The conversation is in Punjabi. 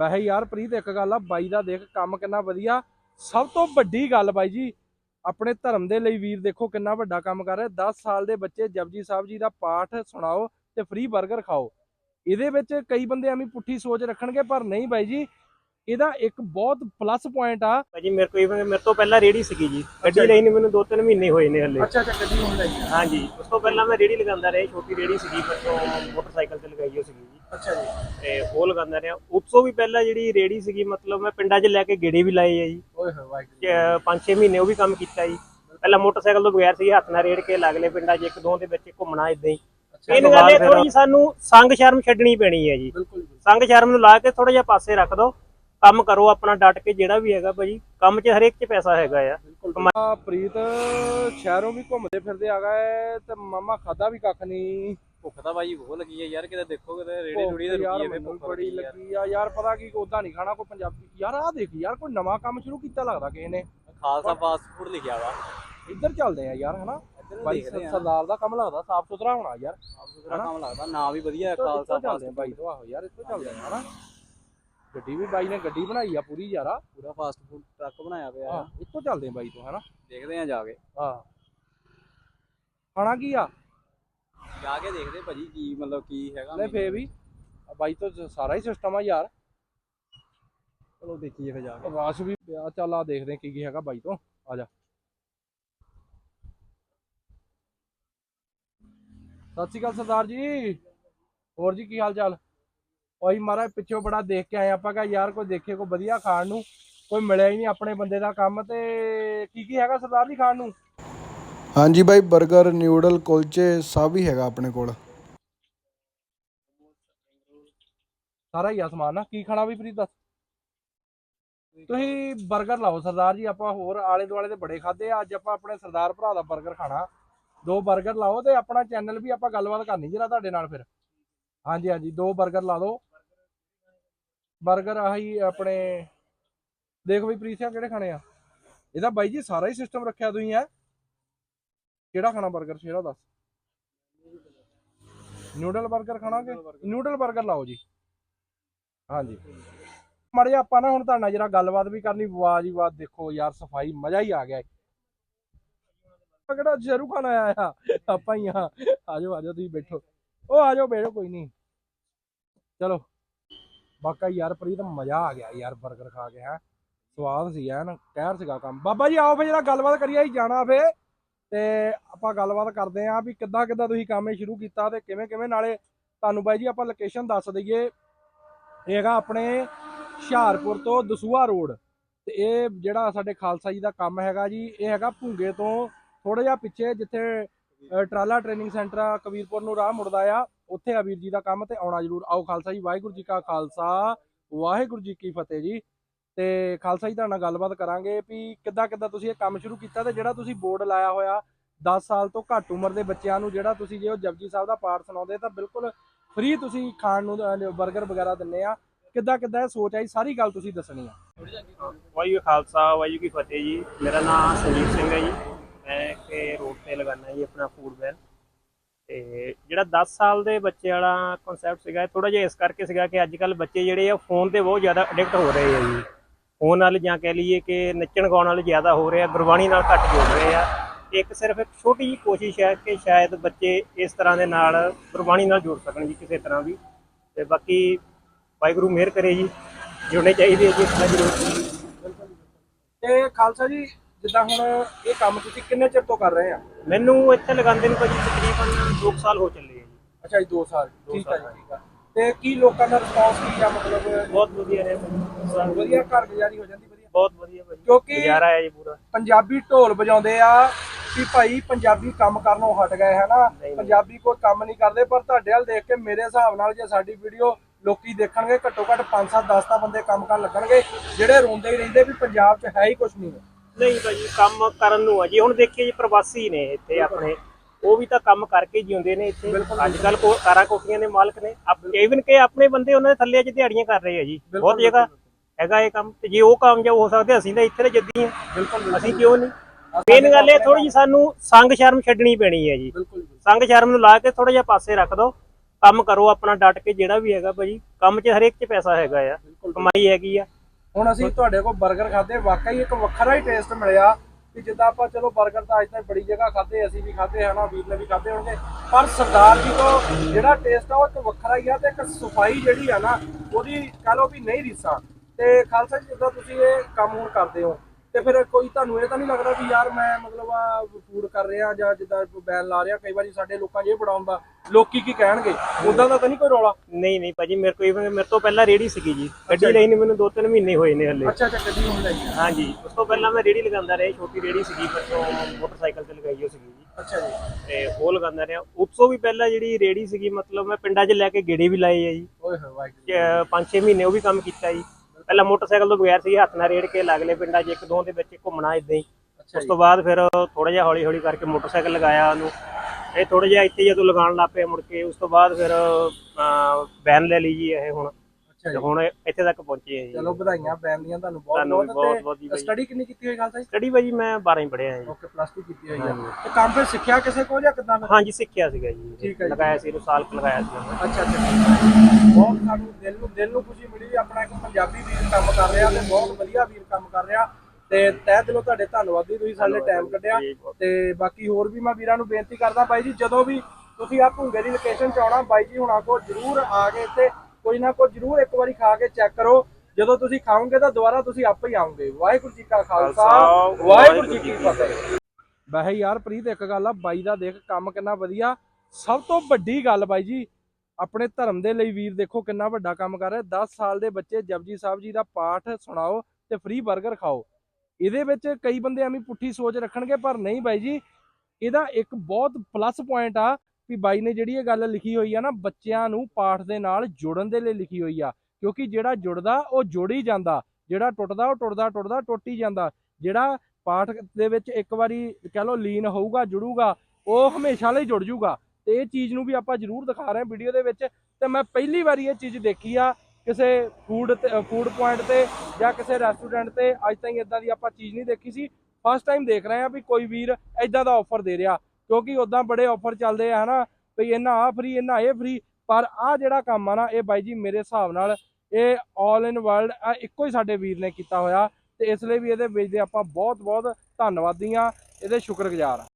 ਵੈਸੇ ਯਾਰ ਪ੍ਰੀਤ ਇੱਕ ਗੱਲ ਆ ਬਾਈ ਦਾ ਦੇਖ ਕੰਮ ਕਿੰਨਾ ਵਧੀਆ। ਸਭ ਤੋਂ ਵੱਡੀ ਗੱਲ ਬਾਈ ਜੀ ਆਪਣੇ ਧਰਮ ਦੇ ਲਈ ਵੀਰ ਦੇਖੋ ਕਿੰਨਾ ਵੱਡਾ ਕੰਮ ਕਰ ਰਿਹਾ। 10 ਸਾਲ ਦੇ ਬੱਚੇ ਜਪਜੀ ਸਾਹਿਬ ਜੀ ਦਾ ਪਾਠ ਸੁਣਾਓ ਤੇ ਫ੍ਰੀ 버ਗਰ ਖਾਓ। ਇਹਦੇ ਵਿੱਚ ਕਈ ਬੰਦੇ ਐਵੇਂ ਪੁੱਠੀ ਸੋਚ ਰੱਖਣਗੇ ਪਰ ਨਹੀਂ ਬਾਈ ਜੀ ਇਹਦਾ ਇੱਕ ਬਹੁਤ ਪਲੱਸ ਪੁਆਇੰਟ ਆ। ਭਾਜੀ ਮੇਰੇ ਕੋਲ ਮੇਰੇ ਤੋਂ ਪਹਿਲਾਂ ਰੇੜੀ ਸੀਗੀ ਜੀ। ਗੱਡੀ ਲਈ ਨੂੰ ਮੈਨੂੰ 2-3 ਮਹੀਨੇ ਹੋਏ ਨੇ ਹੱਲੇ। ਅੱਛਾ ਅੱਛਾ ਗੱਡੀ ਹੋਣ ਲੱਗੀ ਹਾਂਜੀ ਉਸ ਤੋਂ ਪਹਿਲਾਂ ਮੈਂ ਰੇੜੀ ਲਗਾਉਂਦਾ ਰਿਹਾ ਛੋਟੀ ਰੇੜੀ ਸੀਗੀ ਪਰ ਮੋਟਰਸਾਈਕਲ ਤੇ ਲਗਾਈ ਹੋ ਸੀਗੀ ਜੀ। ਅੱਛਾ ਜੀ। ਤੇ ਉਹ ਲਗਾਉਂਦਾ ਰਿਹਾ। ਉਸ ਤੋਂ ਵੀ ਪਹਿਲਾਂ ਜਿਹੜੀ ਰੇੜੀ ਸੀਗੀ ਮਤਲਬ ਮੈਂ ਪਿੰਡਾਂ 'ਚ ਲੈ ਕੇ ਗੇੜੇ ਵੀ ਲਾਏ ਆ ਜੀ। ਓਏ ਹੋਏ ਵਾਹਿਗੁਰੂ 5-6 ਮਹੀਨੇ ਉਹ ਵੀ ਕੰਮ ਕੀਤਾ ਜੀ। ਪਹਿਲਾਂ ਮੋਟਰਸਾਈਕਲ ਤੋਂ ਬਗੈਰ ਸੀ ਹੱਥ ਨਾਲ ਰੇੜ ਕੇ ਲਗਲੇ ਪਿੰਡਾਂ 'ਚ ਇੱਕ ਦੋ ਦੇ ਵਿੱਚ ਘੁੰਮਣਾ ਇਦਾਂ ਹੀ। ਇਹ ਗੱਲ ਥੋੜੀ ਸਾਨੂੰ ਸੰਗ ਸ਼ਰਮ ਛੱਡਣੀ ਪੈਣੀ ਹੈ ਜੀ। ਬਿਲਕੁਲ ਸੰਗ ਸ਼ਰਮ ਨੂੰ ਲਾ ਕੇ ਥੋੜਾ ਜਿਹਾ ਪਾਸੇ ਰੱਖ ਦੋ। ਕੰਮ ਕਰੋ ਆਪਣਾ ਡਟ ਕੇ ਜਿਹੜਾ ਵੀ ਹੈਗਾ ਭਾਜੀ। ਕੰਮ 'ਚ ਹਰੇਕ 'ਚ ਪੈਸਾ ਹੈਗਾ ਆ। ਆ ਪ੍ਰੀਤ ਸ਼ਹਿਰੋਂ ਵੀ ਘੁੰਮਦੇ ਫਿਰਦੇ ਆ ਗਏ ਤੇ ਮਾਮਾ ਖਾਦਾ ਵੀ ਕੱਖ ਨਹੀਂ। ਭੁੱਖ ਤਾਂ ਬਾਈ ਬਹੁਤ ਲੱਗੀ ਹੈ ਯਾਰ ਕਿਤੇ ਦੇਖੋ ਕਿਤੇ ਰੇੜੀ ਰੂੜੀ ਤੇ ਰੁਕੀ ਹੈ ਬੜੀ ਲੱਗੀ ਆ। ਯਾਰ ਪਤਾ ਕੀ ਉਦਾਂ ਨਹੀਂ ਖਾਣਾ ਕੋਈ ਪੰਜਾਬੀ। ਯਾਰ ਆਹ ਦੇਖ ਯਾਰ ਕੋਈ ਨਵਾਂ ਕੰਮ ਸ਼ੁਰੂ ਕੀਤਾ ਲੱਗਦਾ ਕਿਸੇ ਨੇ। ਖਾਲਸਾ ਫਾਸਟ ਫੂਡ ਲਿਖਿਆ ਵਾ। ਇੱਧਰ ਚੱਲਦੇ ਆ ਯਾਰ ਹਨਾ? ਬਾਈ ਸਰਦਾਰ ਦਾ ਕੰਮ ਲੱਗਦਾ ਸਾਫ਼ ਸੁਥਰਾ ਹੋਣਾ ਯਾਰ। ਸਾਫ਼ ਸੁਥਰਾ ਕੰਮ ਲੱਗਦਾ ਨਾਂ ਵੀ ਵਧੀਆ ਖਾਲਸਾ ਫਾਸਟ ਬਾਈ ਤੋਂ ਆਹੋ ਯਾਰ ਇੱਥੋਂ ਚੱਲਦੇ ਆ ਹਨਾ? ਗੱਡੀ ਵੀ ਬਾਈ ਨੇ ਗੱਡੀ ਬਣਾਈ ਆ ਪੂਰੀ ਯਾਰਾ ਪੂਰਾ ਫਾਸਟ ਫੂਡ ਟਰੱਕ ਬਣਾਇਆ ਪਿਆ ਆ। ਇੱਥੋਂ ਚੱਲਦੇ ਆ ਬਾਈ ਤੋਂ ਹਨਾ? ਦੇਖਦੇ ਆ ਜਾ ਕੇ। ਹਾਂ। ਖਾਣਾ ਕੀ ਆ? ਜਾ ਕੇ ਦੇਖਦੇ ਭਾਜੀ ਕੀ ਮਤਲਬ ਕੀ ਹੈਗਾ ਨਹੀਂ ਫੇ ਵੀ। ਬਾਈ ਤੋਂ ਸਾਰਾ ਹੀ ਸਿਸਟਮ ਆ ਯਾਰ। ਚਲੋ ਦੇਖੀਏ ਫਿਰ ਜਾ ਕੇ। ਰਾਸ਼ ਵੀ ਪਿਆ ਚੱਲ ਆ ਦੇਖਦੇ ਕੀ ਕੀ ਹੈਗਾ ਬਾਈ ਤੋਂ। ਆ ਜਾ। ਸਤਿ ਸ਼੍ਰੀ ਅਕਾਲ ਸਰਦਾਰ ਜੀ। ਹੋਰ ਜੀ ਕੀ ਹਾਲ ਚਾਲ? ਉਹੀ ਮਹਾਰਾਜ ਪਿੱਛੋਂ ਬੜਾ ਦੇਖ ਕੇ ਆਏ ਆਪਾਂ ਕਹਾ ਯਾਰ ਕੋਈ ਦੇਖੇ ਕੋਈ ਵਧੀਆ ਖਾਣ ਨੂੰ। ਕੋਈ ਮਿਲਿਆ ਹੀ ਨਹੀਂ ਆਪਣੇ ਬੰਦੇ ਦਾ ਕੰਮ ਤੇ। ਕੀ ਕੀ ਹੈਗਾ ਸਰਦਾਰ ਜੀ ਖਾਣ ਨੂੰ? ਹਾਂਜੀ ਬਾਈ 버ਗਰ ਨਿਊਡਲ, ਕੁਲਚੇ ਸਭ ਹੀ ਹੈਗਾ ਆਪਣੇ ਕੋਲ। ਸਾਰਾ ਹੀ ਆ ਸਮਾਨ ਨਾ। ਕੀ ਖਾਣਾ ਵੀ ਪ੍ਰੀਤ ਦੱਸ? ਤੁਸੀਂ 버ਗਰ ਲਾਓ ਸਰਦਾਰ ਜੀ, ਆਪਾਂ ਹੋਰ ਆਲੇ ਦੁਆਲੇ ਦੇ ਬੜੇ ਖਾਦੇ ਆ। ਅੱਜ ਆਪਾਂ ਆਪਣੇ ਸਰਦਾਰ ਭਰਾ ਦਾ 버ਗਰ ਖਾਣਾ। ਦੋ 버ਗਰ ਲਾਓ ਤੇ ਆਪਣਾ ਚੈਨਲ ਵੀ ਆਪਾਂ ਗੱਲਬਾਤ ਕਰਨੀ ਜਿਹੜਾ ਤੁਹਾਡੇ ਨਾਲ ਫਿਰ। ਹਾਂਜੀ ਹਾਂਜੀ, ਦੋ 버ਗਰ ਲਾ ਦਿਓ। 버ਗਰ ਆਹੀ ਆਪਣੇ, ਦੇਖ ਬਈ ਪ੍ਰੀਤ ਸਿੰਘ ਕਿਹੜੇ ਖਾਣੇ ਆ। ਇਹਦਾ ਬਾਈ ਜੀ ਸਾਰਾ ਹੀ ਸਿਸਟਮ ਰੱਖਿਆ ਤੁਸੀਂ ਆ ਕਿਹੜਾ ਖਾਣਾ 버ਗਰ ਸ਼ੇਰਾ ਦੱਸ? ਨੂਡਲ 버ਗਰ ਖਾਣਾ ਕਿ? ਨਿਊਡਲ 버ਗਰ ਲਾਓ ਜੀ। ਹਾਂਜੀ। ਮੜਿਆ ਆਪਾਂ ਨਾ ਹੁਣ ਤੁਹਾਡੇ ਨਾਲ ਗੱਲਬਾਤ ਵੀ ਕਰਨੀ ਆਵਾਜ਼ ਹੀ ਬਾਤ ਦੇਖੋ ਯਾਰ ਸਫ਼ਾਈ ਮਜ਼ਾ ਹੀ ਆ ਗਿਆ। ਕਿਹੜਾ ਜ਼ਰੂ ਖਾਨ ਆਇਆ ਆ ਆਪਾਂ ਹੀ ਆ। ਆਜੋ ਆਜੋ ਤੁਸੀਂ ਬੈਠੋ। ਉਹ ਆਜੋ ਬੈਠੋ ਕੋਈ ਨਹੀਂ। ਚਲੋ। ਬਾਕੀ ਯਾਰ ਪ੍ਰੀਤ ਮਜ਼ਾ ਆ ਗਿਆ ਯਾਰ 버ਗਰ ਖਾ ਕੇ ਹੈ। ਸਵਾਦ ਸੀ ਐਨ ਕਹਿਰ ਸੀਗਾ ਕੰਮ। ਬਾਬਾ ਜੀ ਆਓ ਫੇ ਜਿਹੜਾ ਗੱਲਬਾਤ ਕਰੀਏ ਜਾਣਾ ਫੇ ਤੇ ਆਪਾਂ ਗੱਲਬਾਤ ਕਰਦੇ ਆਂ ਵੀ ਕਿੱਦਾਂ ਕਿੱਦਾਂ ਤੁਸੀਂ ਕੰਮ ਇਹ ਸ਼ੁਰੂ ਕੀਤਾ ਤੇ ਕਿਵੇਂ ਕਿਵੇਂ ਨਾਲੇ ਤੁਹਾਨੂੰ ਬਾਈ ਜੀ ਆਪਾਂ ਲੋਕੇਸ਼ਨ ਦੱਸ ਦਈਏ। ਇਹ ਹੈਗਾ ਆਪਣੇ ਹੁਸ਼ਿਆਰਪੁਰ ਤੋਂ ਦਸੂਹਾ ਰੋਡ ਤੇ ਇਹ ਜਿਹੜਾ ਸਾਡੇ ਖਾਲਸਾ ਜੀ ਦਾ ਕੰਮ ਹੈਗਾ ਜੀ, ਇਹ ਹੈਗਾ ਭੁੰਗੇ ਤੋਂ ਥੋੜਾ ਜਿਹਾ ਪਿੱਛੇ ਜਿੱਥੇ ਟਰਾਲਾ ਟ੍ਰੇਨਿੰਗ ਸੈਂਟਰ ਆ, ਕਬੀਰਪੁਰ ਨੂੰ ਰਾਹ ਮੁੜਦਾ ਆ, ਉੱਥੇ ਅਬੀਰ ਜੀ ਦਾ ਕੰਮ ਤੇ ਆਉਣਾ ਜਰੂਰ। ਆਓ ਖਾਲਸਾ ਜੀ, ਵਾਹਿਗੁਰੂ ਜੀ ਕਾ ਖਾਲਸਾ, ਵਾਹਿਗੁਰੂ ਜੀ ਕੀ ਫਤਿਹ ਜੀ। ਤੇ ਖਾਲਸਾ ਜੀ ਤੁਹਾਡੇ ਨਾਲ ਗੱਲਬਾਤ ਕਰਾਂਗੇ ਵੀ ਕਿੱਦਾਂ ਕਿੱਦਾਂ ਤੁਸੀਂ ਇਹ ਕੰਮ ਸ਼ੁਰੂ ਕੀਤਾ ਤੇ ਜਿਹੜਾ ਤੁਸੀਂ ਬੋਰਡ ਲਾਇਆ ਹੋਇਆ 10 ਸਾਲ ਤੋਂ ਘੱਟ ਉਮਰ ਦੇ ਬੱਚਿਆਂ ਨੂੰ, ਜਿਹੜਾ ਤੁਸੀਂ ਜੇ ਉਹ ਜਪਜੀ ਸਾਹਿਬ ਦਾ ਪਾਠ ਸੁਣਾਉਂਦੇ, ਤਾਂ ਬਿਲਕੁਲ ਫ੍ਰੀ ਤੁਸੀਂ ਖਾਣ ਨੂੰ 버ਗਰ ਵਗੈਰਾ ਦਿੰਨੇ ਆ। ਕਿੱਦਾਂ ਕਿੱਦਾਂ ਇਹ ਸੋਚ ਆਈ, ਸਾਰੀ ਗੱਲ ਤੁਸੀਂ ਦੱਸਣੀ ਆ। ਵਾਹਿਗੁਰੂ ਖਾਲਸਾ, ਵਾਹਿਗੁਰੂ ਕੀ ਫਤਿਹ ਜੀ। ਮੇਰਾ ਨਾਮ ਸੰਜੀਤ ਸਿੰਘ ਹੈ ਜੀ। ਮੈਂ ਕਿ ਰੋਡ ਤੇ ਲਗਾਉਣਾ ਜੀ ਆਪਣਾ ਫੂਡ ਵੈਨ ਤੇ ਜਿਹੜਾ 10 ਸਾਲ ਦੇ ਬੱਚੇ ਵਾਲਾ ਕਨਸੈਪਟ ਸੀਗਾ ਥੋੜਾ ਜਿਹਾ ਇਸ ਕਰਕੇ ਸੀਗਾ ਕਿ ਅੱਜ ਕੱਲ ਬੱਚੇ ਜਿਹੜੇ ਆ ਫੋਨ ਤੇ ਬਹੁਤ ਜ਼ਿਆਦਾ ਅਡਿਕਟ ਹੋ ਰਹੇ ਆ ਜੀ। ਫੋਨ ਨਾਲ ਜਾਂ ਕਹਿ ਲਈਏ ਕਿ ਨੱਚਣ ਗਾਉਣ ਨਾਲ ਜ਼ਿਆਦਾ ਹੋ ਰਹੇ ਆ ਗੁਰਬਾਣੀ ਨਾਲ ਘੱਟ ਜੁੜ ਰਹੇ ਆ। ਇੱਕ ਸਿਰਫ ਇੱਕ ਛੋਟੀ ਜਿਹੀ ਕੋਸ਼ਿਸ਼ ਹੈ ਕਿ ਸ਼ਾਇਦ ਬੱਚੇ ਇਸ ਤਰ੍ਹਾਂ ਦੇ ਨਾਲ ਗੁਰਬਾਣੀ ਨਾਲ ਜੁੜ ਸਕਣ ਜੀ ਕਿਸੇ ਤਰ੍ਹਾਂ ਵੀ। ਤੇ ਬਾਕੀ ਵਾਹਿਗੁਰੂ ਮਿਹਰ ਕਰੇ ਜੀ ਜੁੜਨੇ ਚਾਹੀਦੇ ਜੀ ਇਸ ਨਾਲ ਜ਼ਰੂਰ ਤੇ ਖਾਲਸਾ ਜੀ ਜਿੱਦਾਂ ਹੁਣ ਇਹ ਕੰਮ ਤੁਸੀਂ ਕਿੰਨੇ ਚਿਰ ਤੋਂ ਕਰ ਰਹੇ ਆ? ਮੈਨੂੰ ਇੱਥੇ ਲਗਾਉਂਦੇ ਨੂੰ ਭਾਜੀ ਤਕਰੀਬਨ 2 ਸਾਲ ਹੋ ਚੱਲੇ ਆ ਜੀ। ਅੱਛਾ ਜੀ 2 ਸਾਲ। ਠੀਕ ਆ ਜੀ ਠੀਕ ਆ। ਤੇ ਕੀ ਲੋਕਾਂ ਦਾ ਰਿਸਪੌਂਸ ਕੀ ਆ ਮਤਲਬ? ਬਹੁਤ ਵਧੀਆ ਰਿਹਾ ਭਾਜੀ। ਵਧੀਆ ਘਰ ਗੁਜ਼ਾਰੀ ਹੋ ਜਾਂਦੀ ਵਧੀਆ? ਬਹੁਤ ਵਧੀਆ ਭਾਜੀ ਕਿਉਂਕਿ ਗੁਜ਼ਾਰਾ ਹੈ ਜੀ ਪੂਰਾ। ਪੰਜਾਬੀ ਢੋਲ ਵਜਾਉਂਦੇ ਆ ਕਿ ਭਾਈ ਪੰਜਾਬੀ ਕੰਮ ਕਰਨੋਂ ਹਟ ਗਏ ਹੈ ਨਾ। ਪੰਜਾਬੀ ਕੋਈ ਕੰਮ ਨਹੀਂ ਕਰਦੇ ਪਰ ਤੁਹਾਡੇ ਵੱਲ ਦੇਖ ਕੇ ਮੇਰੇ ਹਿਸਾਬ ਨਾਲ ਜੇ ਸਾਡੀ ਵੀਡੀਓ ਲੋਕੀ ਦੇਖਣਗੇ ਘੱਟੋ ਘੱਟ 5 7 10 ਤਾਂ ਬੰਦੇ ਕੰਮ ਕਰਨ ਲੱਗਣਗੇ ਜਿਹੜੇ ਰੋਂਦੇ ਹੀ ਰਹਿੰਦੇ ਵੀ ਪੰਜਾਬ 'ਚ ਹੈ ਹੀ ਕੁਝ ਨਹੀਂ। ਨਹੀਂ ਭਾਜੀ ਕੰਮ ਕਰਨ ਨੂੰ ਆ ਜੀ। ਹੁਣ ਦੇਖੀਏ ਜੀ ਪ੍ਰਵਾਸੀ ਨੇ ਇੱਥੇ ਆਪਣੇ। ਉਹ ਵੀ ਤਾਂ ਕੰਮ ਕਰਕੇ ਜਿਉਂਦੇ ਨੇ ਇੱਥੇ। ਅੱਜ ਕੱਲ ਕਾਰਾਂ ਕੋਠੀਆਂ ਦੇ ਮਾਲਕ ਨੇ। ਇਵਨ ਕਿ ਆਪਣੇ ਬੰਦੇ ਉਹਨਾਂ ਦੇ ਥੱਲੇ ਅੱਜ ਦਿਹਾੜੀਆਂ ਕਰ ਰਹੇ ਆ ਜੀ। ਬਹੁਤ ਜਗ੍ਹਾ ਹੈਗਾ ਇਹ ਕੰਮ ਤੇ ਜੇ ਉਹ ਕਾਮਯਾਬ ਹੋ ਸਕਦੇ ਅਸੀਂ ਤਾਂ ਇੱਥੇ ਦੇ ਜੱਦੀ ਆ ਅਸੀਂ ਕਿਉਂ ਨਹੀਂ? ਮੇਨ ਗੱਲ ਇਹ ਥੋੜੀ ਜੀ ਸਾਨੂੰ ਸੰਗ ਸ਼ਰਮ ਛੱਡਣੀ ਪੈਣੀ ਹੈ ਜੀ। ਸੰਗ ਸ਼ਰਮ ਨੂੰ ਲਾ ਕੇ ਥੋੜਾ ਜਿਹਾ ਪਾਸੇ ਰੱਖ ਦੋ। ਕੰਮ ਕਰੋ ਆਪਣਾ ਡਟ ਕੇ ਜਿਹੜਾ ਵੀ ਹੈਗਾ ਭਾਜੀ। ਕੰਮ 'ਚ ਹਰੇਕ 'ਚ ਪੈਸਾ ਹੈਗਾ ਆ। ਕਮਾਈ ਹੈਗੀ ਆ। ਹੁਣ ਅਸੀਂ ਤੁਹਾਡੇ ਕੋਲ 버ਗਰ ਖਾਦੇ ਵਾਕਈ ਇੱਕ ਵੱਖਰਾ ਹੀ ਟੇਸਟ ਮਿਲਿਆ। ਕਿ ਜਿੱਦਾਂ ਆਪਾਂ ਚਲੋ 버ਗਰ ਤਾਂ ਅੱਜ ਤੱਕ ਬੜੀ ਜਗ੍ਹਾ ਖਾਦੇ ਅਸੀਂ ਵੀ ਖਾਦੇ ਹਨਾ, ਵੀਰ ਨੇ ਵੀ ਖਾਦੇ ਹੋਣਗੇ। ਪਰ ਸਰਦਾਰ ਜੀ ਤੋਂ ਜਿਹੜਾ ਟੇਸਟ ਆ ਉਹ ਇੱਕ ਵੱਖਰਾ ਹੀ ਆ ਤੇ ਇੱਕ ਸਫ਼ਾਈ ਜਿਹੜੀ ਆ ਨਾ, ਉਹਦੀ ਕਹ ਲਓ ਵੀ ਨਹੀਂ ਰੀਸਾਂ। ਤੇ ਖਾਲਸਾ ਜੀ, ਜਿੱਦਾਂ ਤੁਸੀਂ ਇਹ ਕੰਮ ਹੁਣ ਕਰਦੇ ਹੋ, ਤੇ ਫਿਰ ਕੋਈ ਤੁਹਾਨੂੰ ਇਹ ਤਾਂ ਨਹੀਂ ਲੱਗਦਾ ਵੀ ਯਾਰ ਮੈਂ ਮਤਲਬ ਫੂਡ ਕਰ ਰਿਹਾ ਜਾਂ ਜਿੱਦਾਂ ਬੈਨ ਲਾ ਰਿਹਾ, ਕਈ ਵਾਰੀ ਸਾਡੇ ਲੋਕਾਂ 'ਚ ਇਹ ਬੜਾ ਹੁੰਦਾ ਲੋਕੀ ਕੀ ਕਹਿਣਗੇ? ਉਦਾਂ ਦਾ ਤਾਂ ਨਹੀਂ ਕੋਈ ਰੌਲਾ? ਨਹੀਂ ਨਹੀਂ ਭਾਜੀ ਮੇਰੇ ਕੋਲ even ਮੇਰੇ ਤੋਂ ਪਹਿਲਾਂ ਰੇੜੀ ਸੀਗੀ ਜੀ। ਗੱਡੀ ਲਈ ਨੂੰ ਮੈਨੂੰ 2-3 ਮਹੀਨੇ ਹੋਏ ਨੇ ਹਲੇ। ਅੱਛਾ ਅੱਛਾ ਗੱਡੀ ਹੁਣ ਲਈ। ਆ। ਹਾਂਜੀ ਉਸ ਤੋਂ ਪਹਿਲਾਂ ਮੈਂ ਰੇੜੀ ਲਗਾਉਂਦਾ ਰਿਹਾ ਛੋਟੀ ਰੇੜੀ ਸੀਗੀ ਪਰਸੋਂ ਮੋਟਰਸਾਈਕਲ ਤੇ ਲਗਾਈ ਹੋ ਸੀਗੀ ਜੀ। ਅੱਛਾ ਜੀ। ਤੇ ਉਹ ਲਗਾਉਂਦਾ ਰਿਹਾ। ਉਸ ਤੋਂ ਵੀ ਪਹਿਲਾਂ ਜਿਹੜੀ ਰੇੜੀ ਸੀਗੀ ਮਤਲਬ ਮੈਂ ਪਿੰਡਾਂ 'ਚ ਲੈ ਕੇ ਗੇੜੇ ਵੀ ਲਾਏ ਆ ਜੀ। ਓਏ ਹੋਏ ਵਾਹਿਗੁਰੂ। 5-6 ਮਹੀਨੇ ਉਹ ਵੀ ਕੰਮ ਕੀਤਾ ਜੀ। ਪਹਿਲਾਂ ਮੋਟਰਸਾਈਕਲ ਤੋਂ ਬਗੈਰ ਸੀ ਹੱਥ ਨਾਲ ਰੇੜ ਕੇ ਲਾਗਲੇ ਪਿੰਡਾਂ 'ਚ ਇੱਕ ਦੋ ਦੇ ਵਿੱਚ ਘੁੰਮਣਾ ਇਦਾਂ ਹੀ। ਅੱਛਾ ਉਸ ਤੋਂ ਬਾਅਦ ਫਿਰ ਥੋੜਾ ਜਿਹਾ ਹੌਲੀ ਹੌਲੀ ਕਰਕੇ ਮੋਟਰਸਾਈਕਲ ਲਗਾਇਆ ਉਹਨੂੰ। ਇਹ ਥੋੜਾ ਜਿਹਾ ਇੱਥੇ ਜਦੋਂ ਲਗਾਉਣ ਲੱਗ ਪਏ ਮੁੜ ਕੇ ਉਸ ਤੋਂ ਬਾਅਦ ਫਿਰ ਬੈਨ ਲੈ ਲਈ ਜੀ ਇਹ ਹੁਣ। ਤੇ ਹੁਣ ਇੱਥੇ ਤੱਕ ਪਹੁੰਚੇ ਆ ਜੀ। ਚਲੋ ਵਧਾਈਆਂ ਬੈਨ ਦੀਆਂ ਤੁਹਾਨੂੰ ਬਹੁਤ ਬਹੁਤ ਬਾਈ। ਸਟੱਡੀ ਕਿੰਨੀ ਕੀਤੀ ਹੋਈ ਖਾਲਸਾ ਜੀ? ਸਟੱਡੀ ਭਾਜੀ ਮੈਂ 12 ਹੀ ਪੜ੍ਹਿਆ ਜੀ। ਓਕੇ ਪਲੱਸ 2 ਕੀਤੀ ਹੋਈ ਹੈ ਹਾਂਜੀ। ਤੇ ਕੰਮ ਫਿਰ ਸਿੱਖਿਆ ਕਿਸੇ ਕੋਲ ਜਾਂ ਕਿਦਾਂ ਹਾਂਜੀ ਸਿੱਖਿਆ ਸੀਗਾ ਜੀ। ਲਗਾਇਆ ਸੀ ਇਹਨੂੰ ਸਾਲ ਲਗਾਇਆ ਸੀ। ਅੱਛਾ ਅੱਛਾ। ਬਹੁਤ ਸਾਨੂੰ ਦਿਲ ਨੂੰ ਦਿਲ ਨੂੰ ਖੁਸ਼ੀ ਮਿਲੀ ਆਪਣਾ ਇੱਕ ਪੰਜਾਬੀ ਵੀਰ ਕੰਮ ਕਰ ਰਿਹਾ ਤੇ ਬਹੁਤ ਵਧੀਆ ਵੀਰ ਕੰਮ ਕਰ ਰਿਹਾ। ਤੇ ਤਹਿ ਦਿਲੋਂ ਤੁਹਾਡੇ ਧੰਨਵਾਦੀ ਤੁਸੀਂ ਸਾਡੇ ਟਾਈਮ ਕੱਢਿਆ ਤੇ ਬਾਕੀ ਹੋਰ ਵੀ ਮੈਂ ਵੀਰਾਂ ਨੂੰ ਬੇਨਤੀ ਕਰਦਾ ਬਾਈ ਜੀ ਜਦੋਂ ਵੀ ਤੁਸੀਂ ਆ ਭੁੰਗੇ ਦੀ ਲੋਕੇਸ਼ਨ 'ਚ ਆਉਣਾ ਬਾਈ ਜੀ ਹੁਣਾਂ ਕੋਲ ਜਰੂਰ ਆ ਕੇ ਇੱਥੇ ਕੋਈ ਨਾ ਕੋਈ ਜਰੂਰ ਇੱਕ ਵਾਰੀ ਖਾ ਕੇ ਚੈੱਕ ਕਰੋ। ਜਦੋਂ ਤੁਸੀਂ ਖਾਓਗੇ ਤਾਂ ਦੁਬਾਰਾ ਤੁਸੀਂ ਆਪੇ ਹੀ ਆਓਗੇ। ਵਾਹਿਗੁਰੂ ਜੀ ਕਾ ਖਾਲਸਾ ਖਾਲਸਾ, ਵਾਹਿਗੁਰੂ ਜੀ ਕੀ ਫਤਿਹ। ਵੈਸੇ ਯਾਰ ਪ੍ਰੀਤ ਇੱਕ ਗੱਲ ਆ ਬਾਈ ਦਾ ਦੇਖ ਕੰਮ ਕਿੰਨਾ ਵਧੀਆ। ਸਭ ਤੋਂ ਵੱਡੀ ਗੱਲ ਬਾਈ ਜੀ ਆਪਣੇ ਧਰਮ ਦੇ ਲਈ ਵੀਰ ਦੇਖੋ ਕਿੰਨਾ ਵੱਡਾ ਕੰਮ ਕਰ ਰਿਹਾ। 10 ਸਾਲ ਦੇ ਬੱਚੇ ਜਪਜੀ ਸਾਹਿਬ ਜੀ ਦਾ ਪਾਠ ਸੁਣਾਓ ਤੇ ਫ੍ਰੀ 버ਗਰ ਖਾਓ। ਇਹਦੇ ਵਿੱਚ ਕਈ ਬੰਦੇ ਐਵੇਂ ਪੁੱਠੀ ਸੋਚ ਰੱਖਣਗੇ, ਪਰ ਨਹੀਂ ਬਾਈ ਜੀ, ਇਹਦਾ ਇੱਕ ਬਹੁਤ ਪਲੱਸ ਪੁਆਇੰਟ ਆ ਵੀ ਬਾਈ ਨੇ ਜਿਹੜੀ ਇਹ ਗੱਲ ਲਿਖੀ ਹੋਈ ਆ ਨਾ, ਬੱਚਿਆਂ ਨੂੰ ਪਾਠ ਦੇ ਨਾਲ ਜੁੜਨ ਦੇ ਲਈ ਲਿਖੀ ਹੋਈ ਆ, ਕਿਉਂਕਿ ਜਿਹੜਾ ਜੁੜਦਾ ਉਹ ਜੁੜ ਹੀ ਜਾਂਦਾ, ਜਿਹੜਾ ਟੁੱਟਦਾ ਉਹ ਟੁੱਟਦਾ ਟੁੱਟਦਾ ਟੁੱਟ ਹੀ ਜਾਂਦਾ, ਜਿਹੜਾ ਪਾਠ ਦੇ ਵਿੱਚ ਇੱਕ ਵਾਰੀ ਕਹਿ ਲਓ ਲੀਨ ਹੋਊਗਾ, ਜੁੜੂਗਾ, ਉਹ ਹਮੇਸ਼ਾ ਲਈ ਜੁੜ ਜੂਗਾ, ਤੇ ਇਹ ਚੀਜ਼ ਨੂੰ ਵੀ ਆਪਾਂ ਜ਼ਰੂਰ ਦਿਖਾ ਰਹੇ ਹਾਂ ਵੀਡੀਓ ਦੇ ਵਿੱਚ, ਤੇ ਮੈਂ ਪਹਿਲੀ ਵਾਰੀ ਇਹ ਚੀਜ਼ ਦੇਖੀ ਆ ਕਿਸੇ ਫੂਡ ਤੇ ਫੂਡ ਪੁਆਇੰਟ ਤੇ ਜਾਂ ਕਿਸੇ ਰੈਸਟੋਰੈਂਟ ਤੇ ਅੱਜ ਤਾਈਂ ਇਦਾਂ ਦੀ ਆਪਾਂ ਚੀਜ਼ ਨਹੀਂ ਦੇਖੀ ਸੀ। ਫਸਟ ਟਾਈਮ ਦੇਖ ਰਹੇ ਆ ਵੀ ਕੋਈ ਵੀਰ ਇਦਾਂ ਦਾ ਆਫਰ ਦੇ ਰਿਹਾ, ਕਿਉਂਕਿ ਉਦਾਂ ਬੜੇ ਆਫਰ ਚੱਲਦੇ ਆ, ਹਨਾ? ਵੀ ਇਹਨਾਂ ਆ ਫ੍ਰੀ ਇਹਨਾਂ ਇਹ ਫ੍ਰੀ ਪਰ ਆ ਜਿਹੜਾ ਕੰਮ ਆ ਨਾ, ਇਹ ਬਾਈ ਜੀ ਮੇਰੇ ਹਿਸਾਬ ਨਾਲ ਇਹ ਆਲ ਇਨ ਵਰਲਡ ਇੱਕੋ ਹੀ ਸਾਡੇ ਵੀਰ ਨੇ ਕੀਤਾ ਹੋਇਆ ਤੇ ਇਸ ਲਈ ਵੀ ਇਹਦੇ ਵਿੱਚ ਦੇ ਆਪਾਂ ਬਹੁਤ ਬਹੁਤ ਧੰਨਵਾਦੀ ਆ ਇਹਦੇ ਸ਼ੁਕਰਗੁਜ਼ਾਰ ਆ